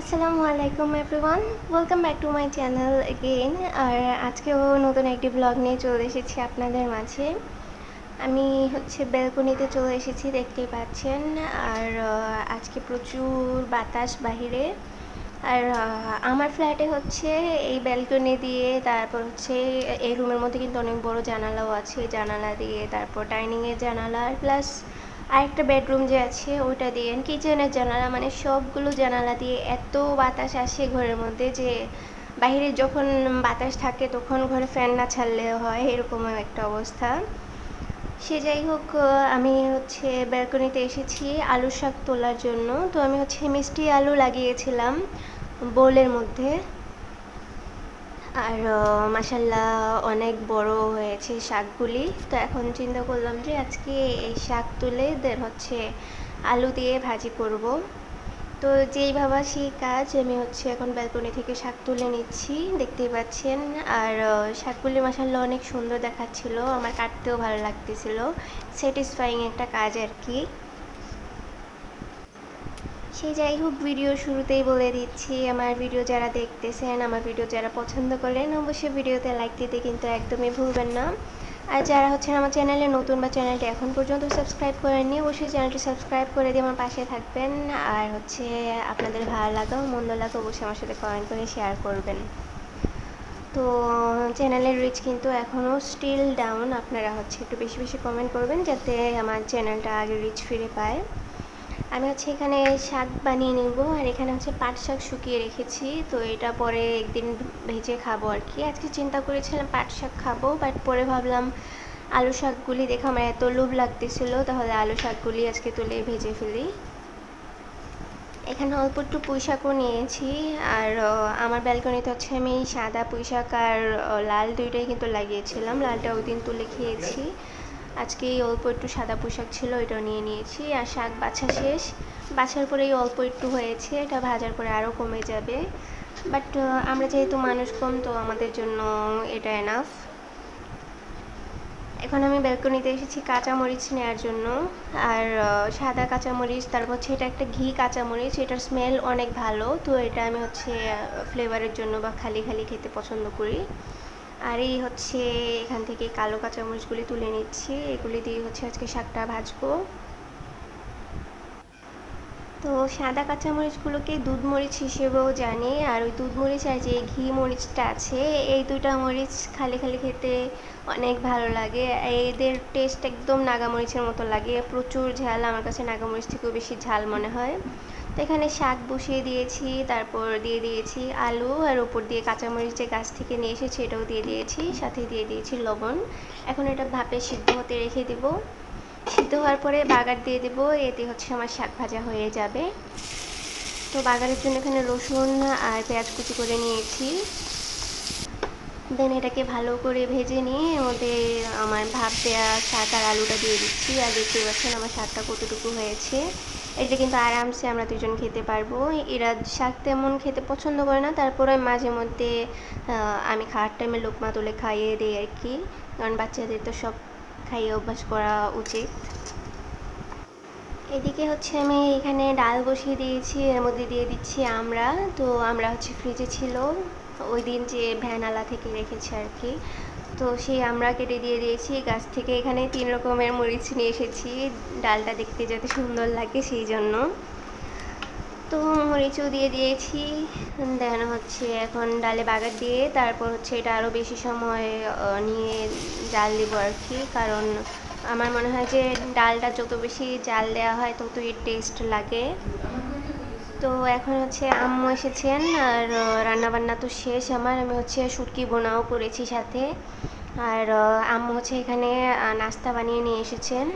আসসালামু আলাইকুম everyone welcome back to my channel again আর আজকেও নতুন একটি ব্লগ নিয়ে চলে এসেছি আপনাদের মাঝে। আমি হচ্ছে ব্যালকনিতে চলে এসেছি, দেখতেই পাচ্ছেন। আর আজকে প্রচুর বাতাস বাহিরে। আর আমার ফ্ল্যাটে হচ্ছে এই ব্যালকনি দিয়ে, তারপর হচ্ছে এই রুমের মধ্যে কিন্তু অনেক বড় জানালাও আছে। জানালা দিয়ে, তারপর ডাইনিংয়ের জানালা, আর প্লাস আরেকটা বেডরুম যে আছে, ওইটা দিয়ে কিচেনের জানালা মানে সবগুলো জানালা দিয়ে এত বাতাস আসে ঘরের মধ্যে যে বাইরে যখন বাতাস থাকে তখন ঘরে ফ্যান না ছাড়লে হয় এরকম একটা অবস্থা। সে যাই হোক, আমি হচ্ছে ব্যালকনিতে এসেছি আলু শাক তোলার জন্য। তো আমি হচ্ছে মিষ্টি আলু লাগিয়েছিলাম বোলের মধ্যে। আর মাসাল্লাহ অনেক বড় হয়েছে শাকগুলি। তো এখন চিন্তা করলাম যে আজকে এই শাক তুলে দেন হচ্ছে আলু দিয়ে ভাজি করব। তো যেই ভাবা সেই কাজ, আমি হচ্ছে এখন ব্যালকনি থেকে শাক তুলে নিচ্ছি, দেখতেই পাচ্ছেন। আর শাকগুলি মাসাল্লাহ অনেক সুন্দর দেখাচ্ছিল, আমার কাটতেও ভালো লাগতেছিল। স্যাটিসফাইং একটা কাজ আর কি। সে যাই হোক ভিডিও শুরুতেই বলে দিচ্ছি, আমার ভিডিও যারা দেখতেছেন, আমার ভিডিও যারা পছন্দ করেন অবশ্যই ভিডিওতে লাইক দিতে কিন্তু একদমই ভুলবেন না। আর যারা হচ্ছেন আমার চ্যানেলে নতুন বা চ্যানেলটি এখন পর্যন্ত সাবস্ক্রাইব করেননি, অবশ্যই চ্যানেলটি সাবস্ক্রাইব করে দিয়ে আমার পাশে থাকবেন। আর হচ্ছে, আপনাদের ভালো লাগা মন্দ লাগা অবশ্যই আমার সাথে কমেন্ট করে শেয়ার করবেন। তো চ্যানেলের রিচ কিন্তু এখনও স্টিল ডাউন আপনারা হচ্ছে একটু বেশি বেশি কমেন্ট করবেন, যাতে আমার চ্যানেলটা আগে রিচ ফিরে পায়। আমি হচ্ছে এখানে শাক বানিয়ে নেব, আর এখানে হচ্ছে পাট শাক শুকিয়ে রেখেছি, তো এটা পরে একদিন ভেজে খাব আর কি। আজকে চিন্তা করেছিলাম পাট শাক খাব বাট পরে ভাবলাম আলু শাকগুলি দেখে আমার এত লোভ লাগতেছিল, তাহলে আলু শাকগুলি আজকে তুলে ভেজে ফেলি। এখানে অল্প একটু পুঁইশাকও নিয়েছি, আর আমার ব্যালকনিতে হচ্ছে আমি সাদা পুঁইশাক আর লাল দুইটাই কিন্তু লাগিয়েছিলাম, লালটা ওই দিন তুলে খেয়েছি। আজকে এই অল্প একটু সাদা পোশাক ছিল এটাও নিয়ে নিয়েছি। আর শাক বাছা শেষ। বাছার পরে এই অল্প একটু হয়েছে, এটা ভাজার পরে আরও কমে যাবে। বাট আমরা যেহেতু মানুষ কম, তো আমাদের জন্য এটা এনাফ এখন আমি ব্যালকনিতে এসেছি কাঁচামরিচ নেওয়ার জন্য। আর সাদা কাঁচামরিচ, তারপর হচ্ছে এটা একটা ঘি কাঁচামরিচ, এটার স্মেল অনেক ভালো। তো এটা আমি হচ্ছে ফ্লেভারের জন্য বা খালি খালি খেতে পছন্দ করি। আর এই হচ্ছে এখান থেকে কালো কাঁচামরিচগুলি তুলে নিচ্ছি। এগুলি দিয়ে হচ্ছে আজকে শাকটা ভাজবো। তো সাদা কাঁচামরিচগুলোকে দুধ মরিচ হিসেবেও জানি। আর ওই দুধ মরিচ আর যে ঘি মরিচটা আছে, এই দুটা মরিচ খালি খালি খেতে অনেক ভালো লাগে। এদের টেস্ট একদম নাগামরিচের মতো লাগে। প্রচুর ঝাল, আমার কাছে নাগামরিচ থেকেও বেশি ঝাল মনে হয়। তো এখানে শাক বসিয়ে দিয়েছি, তারপর দিয়ে দিয়েছি আলু আর ওপর দিয়ে কাঁচামরিচ যে গাছ থেকে নিয়ে এসেছি এটাও দিয়ে দিয়েছি, সাথে দিয়ে দিয়েছি লবণ। এখন এটা ভাপে সিদ্ধ হতে রেখে দেব। সিদ্ধ হওয়ার পরে বাগার দিয়ে দেবো, এতে হচ্ছে আমার শাক ভাজা হয়ে যাবে। তো বাগারের জন্য এখানে রসুন আর পেঁয়াজ কুচি করে নিয়েছি। দেন এটাকে ভালো করে ভেজে নিয়ে এর মধ্যে আমার ভাপ দেওয়া শাক আর আলুটা দিয়ে দিচ্ছি। আর দেখতে পাচ্ছেন আমার শাকটা কতটুকু হয়েছে। এটা কিন্তু আরামসে আমরা দুজন খেতে পারব। এরা শাক তেমন খেতে পছন্দ করে না, তারপরে মাঝে মধ্যে আমি খাওয়ার টাইমে লোকমা তুলে খাইয়ে দিই আর কি। কারণ বাচ্চাদের তো সব খাইয়ে অভ্যাস করা উচিত। এদিকে হচ্ছে আমি এখানে ডাল বসিয়ে দিয়েছি, এর মধ্যে দিয়ে দিচ্ছি আমরা। তো আমরা হচ্ছে ফ্রিজে ছিল। ওই দিন যে ভ্যানালা থেকে রেখেছি আর কি। তো সেই আমরা কেটে দিয়ে দিয়েছি। গাছ থেকে এখানে তিন রকমের মরিচ নিয়ে এসেছি। ডালটা দেখতে যাতে সুন্দর লাগে সেই জন্য। তো মরিচও দিয়ে দিয়েছি। দেন হচ্ছে এখন ডালে বাগার দিয়ে। তারপর হচ্ছে এটা আরও বেশি সময় নিয়ে জাল দেবো আর কি। কারণ আমার মনে হয় যে ডালটা যত বেশি জাল দেওয়া হয়, ততই টেস্ট লাগে। তো এখন হচ্ছে আম্মু এসেছেন, আর রান্নাবান্না তো শেষ আমার। আমি হচ্ছে শুটকি বোনাও করেছি সাথে। আর আম্মু হচ্ছে এখানে নাস্তা বানিয়ে নিয়ে এসেছেন।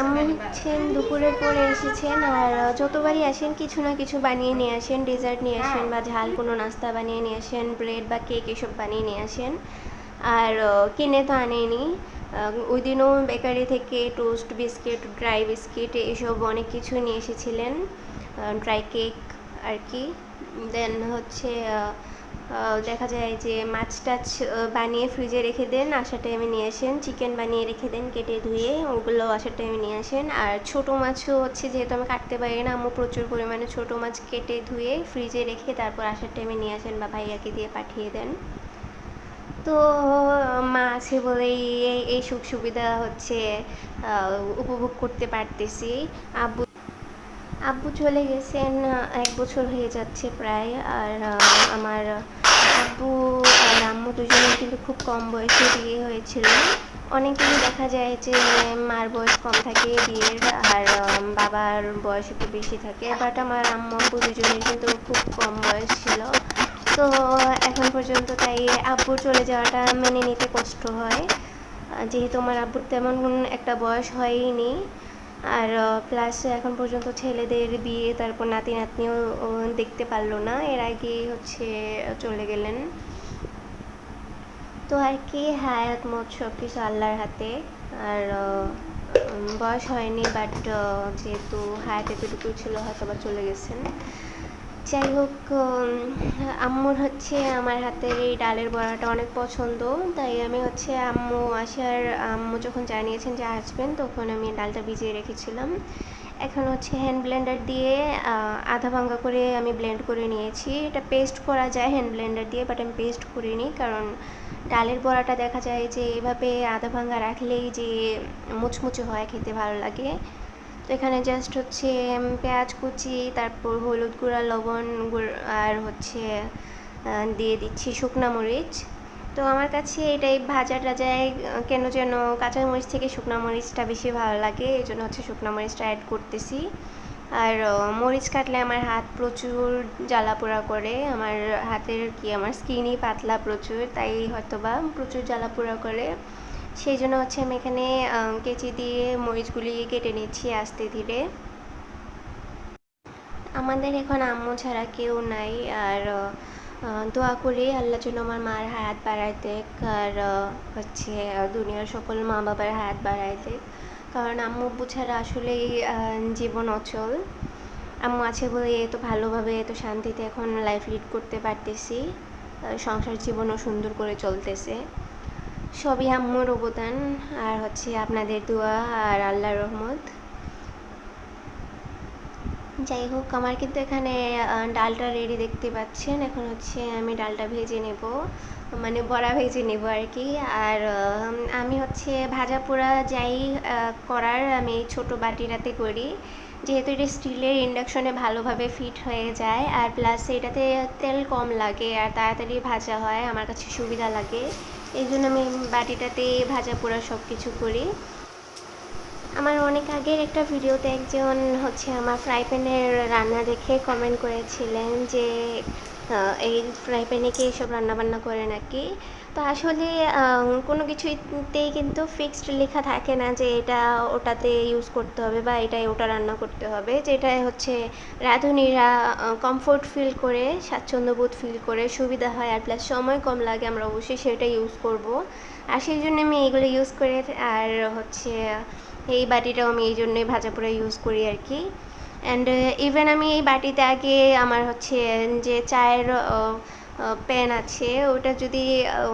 আম্মু হচ্ছেন দুপুরের পরে এসেছেন আর যতবারই আসেন কিছু না কিছু বানিয়ে নিয়ে আসেন ডেজার্ট নিয়ে আসেন বা ঝাল কোনো নাস্তা বানিয়ে নিয়ে আসেন ব্রেড বা কেক এসব বানিয়ে নিয়ে আসেন। আর কিনে তো আনেনি। ওই দিনও বেকারি থেকে টোস্ট বিস্কিট ড্রাই বিস্কিট এসব অনেক কিছু নিয়ে এসেছিলেন। ড্রাই কেক আর কি। দেন হচ্ছে দেখা যায় যে মাছ টাছ বানিয়ে ফ্রিজে রেখে দেন, আসার টাইমে নিয়ে আসেন। চিকেন বানিয়ে রেখে দেন, কেটে ধুয়ে ওগুলো আসার টাইমে নিয়ে আসেন। আর ছোটো মাছও হচ্ছে, যেহেতু আমি কাটতে পারি না, আম্মু প্রচুর পরিমাণে ছোটো মাছ কেটে ধুয়ে ফ্রিজে রেখে তারপর আসার টাইমে নিয়ে আসেন বা ভাইয়াকে দিয়ে পাঠিয়ে দেন। তো, মা আছে বলেই এই এই সুখ সুবিধা হচ্ছে উপভোগ করতে পারতেছি। আব্বু আব্বু চলে গেছেন এক বছর হয়ে যাচ্ছে প্রায়, আর আমার আব্বু আর আম্মু দুজনের কিন্তু খুব কম বয়সে বিয়ে হয়েছিল। অনেকেরই দেখা যায় যে মার বয়স কম থাকে বিয়ের, আর বাবার বয়স একটু বেশি থাকে বাট আমার আম্মু আব্বু দুজনের কিন্তু খুব কম বয়স ছিল। তো এখন পর্যন্ত তাই আব্বু চলে যাওয়াটা মেনে নিতে কষ্ট হয়। যেহেতু আমার আব্বুর তেমন একটা বয়স হয়নি আর প্লাস এখন পর্যন্ত ছেলেদের বিয়ে, তারপর নাতি নাতনিও দেখতে পারল না। এর আগে হচ্ছে চলে গেলেন। তো আর কি, হায়াত মত সব কিছু আল্লাহর হাতে। আর বয়স হয়নি বাট যেহেতু হায়াত এতটুকু ছিল হয়তো বা চলে গেছেন। যাই হোক আম্মুর হচ্ছে আমার হাতের এই ডালের বড়াটা অনেক পছন্দ। তাই আমি হচ্ছে আম্মু আসার, আম্মু যখন জানিয়েছেন যে আসবেন, তখন আমি ডালটা ভিজিয়ে রেখেছিলাম। এখন হচ্ছে হ্যান্ড ব্লেন্ডার দিয়ে আধা ভাঙ্গা করে আমি ব্লেন্ড করে নিয়েছি। এটা পেস্ট করা যায় হ্যান্ড ব্লেন্ডার দিয়ে বাট আমি পেস্ট করিনি কারণ ডালের বড়াটা দেখা যায় যে এভাবে আধা ভাঙ্গা রাখলেই যে মুচমুচে হয়, খেতে ভালো লাগে। তো এখানে জাস্ট হচ্ছে পেঁয়াজ কুচি, তারপর হলুদ গুঁড়া, লবণ গুঁড়, আর হচ্ছে দিয়ে দিচ্ছি শুকনা মরিচ। তো আমার কাছে এটাই ভাজা টাজায় কেন যেন কাঁচা মরিচ থেকে শুকনা মরিচটা বেশি ভালো লাগে, এই জন্য হচ্ছে শুকনা মরিচটা অ্যাড করতেছি। আর মরিচ কাটলে আমার হাত প্রচুর জ্বালা পোড়া করে, আমার হাতের কি, আমার স্কিনই পাতলা প্রচুর, তাই হয়তোবা প্রচুর জ্বালা পোড়া করে। সেই জন্য হচ্ছে আমি এখানে কেচি দিয়ে মরিচগুলি কেটে নিচ্ছি আস্তে ধীরে। আমাদের এখন আম্মু ছাড়া কেউ নাই আর দোয়া করি আল্লাহ যেন আমার মার হায়াত বাড়ায় দেখ আর হচ্ছে দুনিয়ার সকল মা বাবার হায়াত বাড়ায় দেখ। কারণ আম্মু আব্বু ছাড়া আসলেই জীবন অচল। আম্মু আছে বলে এত ভালোভাবে, এত শান্তিতে এখন লাইফ লিড করতে পারতেছি। সংসার জীবনও সুন্দর করে চলতেছে। সবই আম্মুর অবদান, আর হচ্ছে আপনাদের দোয়া আর আল্লাহর রহমত। যাই হোক, আমার কিন্তু এখানে ডালটা রেডি দেখতে পাচ্ছেন। এখন হচ্ছে আমি ডালটা ভেজে নেব মানে বড়া ভেজে নেব আর কি। আর আমি হচ্ছে ভাজা পোড়া যাই করার আমি ছোটো বাটিটাতে করি। যেহেতু এটা স্টিলের ইন্ডাকশনে ভালোভাবে ফিট হয়ে যায়, আর প্লাস এটাতে তেল কম লাগে, আর তাড়াতাড়ি ভাজা হয়, আমার কাছে সুবিধা লাগে। এই জন্য আমি বাটিটাতে ভাজা পোড়া সব কিছু করি। আমার অনেক আগের একটা ভিডিওতে একজন হচ্ছে আমার ফ্রাই প্যানের রান্না দেখে কমেন্ট করেছিলেন যে এই ফ্রাই প্যানে কি এইসব রান্নাবান্না করে নাকি? তো আসলে কোনো কিছুতেই কিন্তু ফিক্সড লেখা থাকে না যে এটা ওটাতে ইউজ করতে হবে বা এটাই ওটা রান্না করতে হবে। যেটা হচ্ছে রাঁধুনিরা কমফোর্ট ফিল করে, স্বাচ্ছন্দ্যবোধ ফিল করে, সুবিধা হয় আর প্লাস সময় কম লাগে, আমরা অবশ্যই সেটা ইউজ করব। আর সেই জন্য আমি এগুলো ইউজ করে আর হচ্ছে এই বাটিটাও আমি এই জন্যই ভাজা পোড়া ইউজ করি আর কি। অ্যান্ড ইভেন আমি এই বাটিতে আগে আমার হচ্ছে যে চায়ের প্যান আছে, ওটা যদি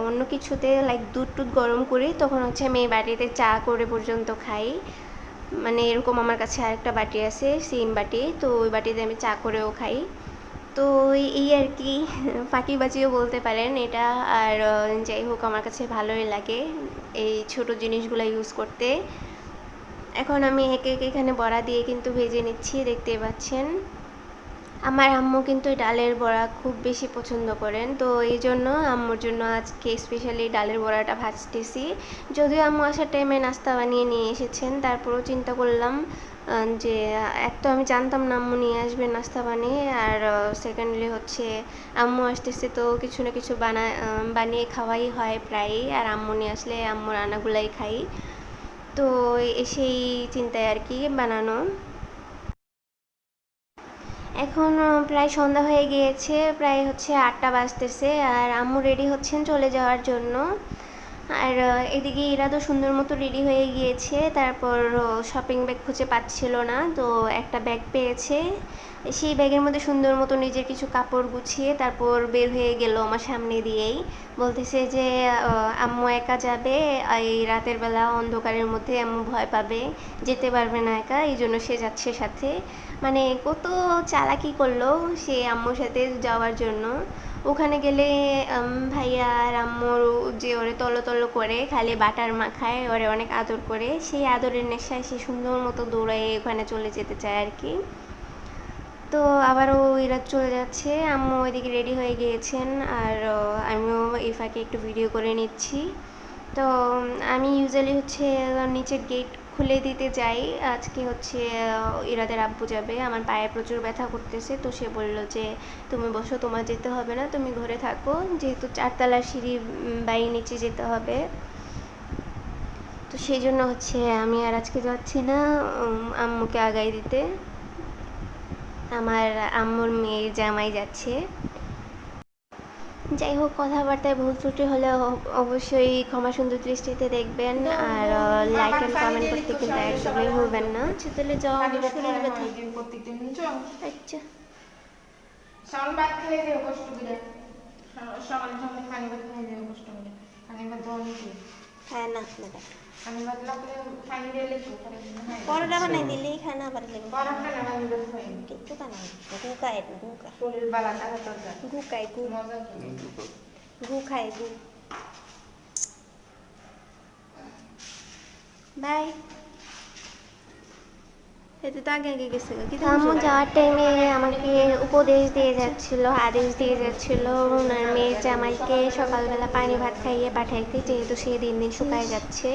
অন্য কিছুতে লাইক দুধ টুধ গরম করি, তখন হচ্ছে আমি এই বাটিতে চা করে পর্যন্ত খাই। মানে এরকম আমার কাছে আরেকটা বাটি আছে সেম বাটি, তো ওই বাটিতে আমি চা করেও খাই। তো এই- আর কি ফাঁকিবাজিও বলতে পারেন এটা, আর যাই হোক আমার কাছে ভালোই লাগে এই ছোট জিনিসগুলো ইউজ করতে। এখন আমি একে একে এখানে বড়া দিয়ে কিন্তু ভেজে নিচ্ছি দেখতে পাচ্ছেন। আমার আম্মু কিন্তু ডালের বড়া খুব বেশি পছন্দ করেন, তো এই জন্য আম্মুর জন্য আজকে স্পেশালি ডালের বড়াটা ভাজতেছি। যদিও আম্মু আসার টাইমে নাস্তা বানিয়ে নিয়ে এসেছেন, তারপরেও চিন্তা করলাম যে এক তো আমি জানতাম না আম্মু নিয়ে আসবে নাস্তা বানিয়ে, আর সেকেন্ডলি হচ্ছে আম্মু আসতেছে তো কিছু না কিছু বানা বানিয়ে খাওয়াই হয় প্রায়ই, আর আম্মু নিয়ে আসলে আম্মু রান্নাগুলাই খাই। তো সেই চিন্তায় আর কি বানানো। এখন প্রায় সন্ধ্যা হয়ে গিয়েছে, প্রায় হচ্ছে আটটা বাজতেছে, আর আম্মু রেডি হচ্ছেন চলে যাওয়ার জন্য। আর এদিকে এরা তো সুন্দর মতো রেডি হয়ে গিয়েছে। তারপর শপিং ব্যাগ খুঁজে পাচ্ছিল না, তো একটা ব্যাগ পেয়েছে। সেই ব্যাগের মধ্যে সুন্দর মতো নিজের কিছু কাপড় গুছিয়ে তারপর বের হয়ে গেল আমার সামনে দিয়েই। বলতেছে যে আম্মু একা যাবে, এই রাতের বেলা অন্ধকারের মধ্যে আম্মু ভয় পাবে, যেতে পারবে না একা, এই জন্য সে যাচ্ছে সাথে। মানে কত চালাকি করল সে আম্মুর সাথে যাওয়ার জন্য। ওখানে গেলে ভাইয়া আর আম্মুর যে ওরে তলো তলো করে খালি বাটার মাখায়, ওরে অনেক আদর করে, সেই আদরের নেশায় সে সুন্দর মতো দৌড়ায় ওখানে চলে যেতে চায় আর কি। তো আবারও এরা চলে যাচ্ছে, আম্মু ওইদিকে রেডি হয়ে গিয়েছেন, আর আমিও এই ফাঁকে একটু ভিডিও করে নিচ্ছি। তো আমি ইউজুয়ালি হচ্ছে, নিচের গেট খুলে দিতে যাই। আজকে হচ্ছে ইরাদের আব্বু যাবে, আমার পায়ে প্রচুর ব্যথা করতেছে। তো সে বলল যে, তুমি বসো, তোমার যেতে হবে না, তুমি ঘরে থাকো। যেহেতু চারতলা সিঁড়ি বাই নিচে যেতে হবে। তো সেই জন্য হচ্ছে, আমি আর আজকে যাচ্ছি না আম্মুকে আগাই দিতে। আমার আম্মুর মেয়ের জামাই যাচ্ছে। যাই হোক কথাবার্তায় ভুল ত্রুটি হলে অবশ্যই ক্ষমা সুন্দর দৃষ্টিতে দেখবেন আর লাইক অ্যান্ড কমেন্ট করতে কিন্তু একদমই ভুলবেন না। তাহলে যাওয়া আমার শরীর ব্যথা আচ্ছা। সকাল ভাত খেয়ে দেবো কষ্ট করে। সকালে সকালে পানি ভাত খেয়ে দেবো কষ্ট করে। পানি ভাত দেওয়া হ্যাঁ না আপনারা পরোটা বানাই খানা পরোটা না খাই গু খায় গু খায়। শরীর বালা টাকা দরকার গু গু। মজা গু বাই। এতে তো আগে আগে গেছে কি আম্মু যাওয়ার টাইমে আমাকে উপদেশ দিয়ে যাচ্ছিল আদেশ দিয়ে যাচ্ছিল ওনার জামাইকে সকালবেলা পানি ভাত খাইয়ে পাঠাইতে যেহেতু সে দিন দিন শুকায় যাচ্ছে।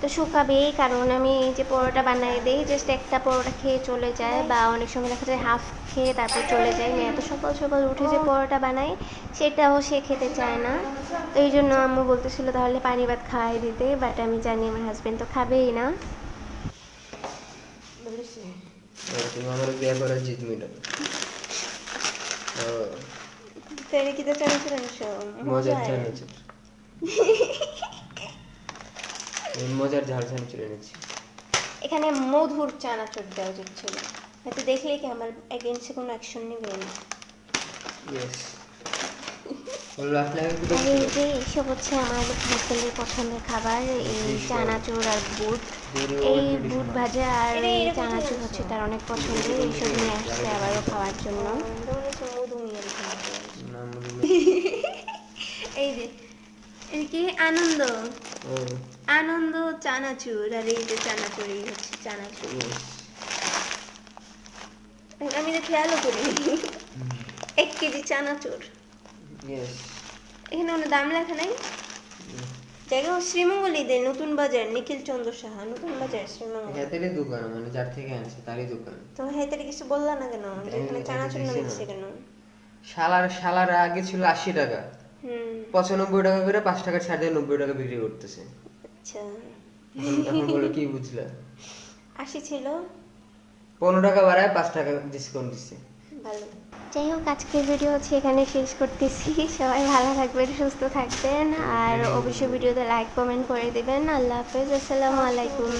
তো শুকাবেই কারণ আমি এই যে পরোটা বানাই দিই জাস্ট একটা পরোটা খেয়ে চলে যায় বা অনেক সময় দেখা যায় হাফ খেয়ে তারপর চলে যায়। মেয়ে এত সকাল সকাল উঠে যে পরোটা বানাই সেটাও সে খেতে চায় না। তো এই জন্য আম্মু বলতেছিল তাহলে পানি ভাত খাওয়াই দিতে। বাট আমি জানি আমার হাজব্যান্ড তো খাবেই না। তুমি আমার বিয়ে করার জিত মিটাও তেরে কি তো মজার। চানাচুর আমি মজার ঝাল চানাচুর এনেছি এখানে মধুর চানাচুর দেওয়া উচিত ছিল হয়তো দেখলেই কি আমার এগেন্সে কোনো অ্যাকশন নেবে না। ইয়েস এই যে এসব হচ্ছে আমার হাজবেন্ডের পছন্দের খাবার এই চানাচুর আর বুট। এই বুট ভাজা আর এই চানাচুর হচ্ছে তার অনেক পছন্দের এইসব নিয়ে আসছে আবারও খাওয়ার জন্য। এই যে এই কি আনন্দ? আনন্দ চানাচুর আর এই যে চানাচুর হচ্ছে চানাচুর। আমি তো খেয়ালও করিনি। এক কেজি চানাচুর। এখানে কোনো দাম লেখা নাই? জায়গা নতুন বাজার নিখিল চন্দ্র সাহা নতুন বাজার শ্রীমঙ্গল। হাতেরই দোকান মানে যার থেকে আনছে তারই দোকান। তো হেতারে কিছু বললা না কেন? যে এখানে আমি তো চানাচুর নাম না। কেন? শালার শালার আগে ছিল আশি টাকা। পঁচানব্বই টাকা করে পাঁচ টাকা ছাড় দিয়ে নব্বই টাকা বিক্রি করতেছে। আচ্ছা। এখন কি বুঝলা? আশি ছিল। পনেরো টাকা বাড়ায় পাঁচ টাকা ডিসকাউন্ট দিচ্ছে ভালো। যাই হোক আজকের ভিডিও হচ্ছে এখানে শেষ করতেছি। সবাই ভালো থাকবেন সুস্থ থাকবেন। আর অবশ্যই ভিডিওতে লাইক কমেন্ট করে দেবেন। আল্লাহ হাফেজ। আসসালামু আলাইকুম।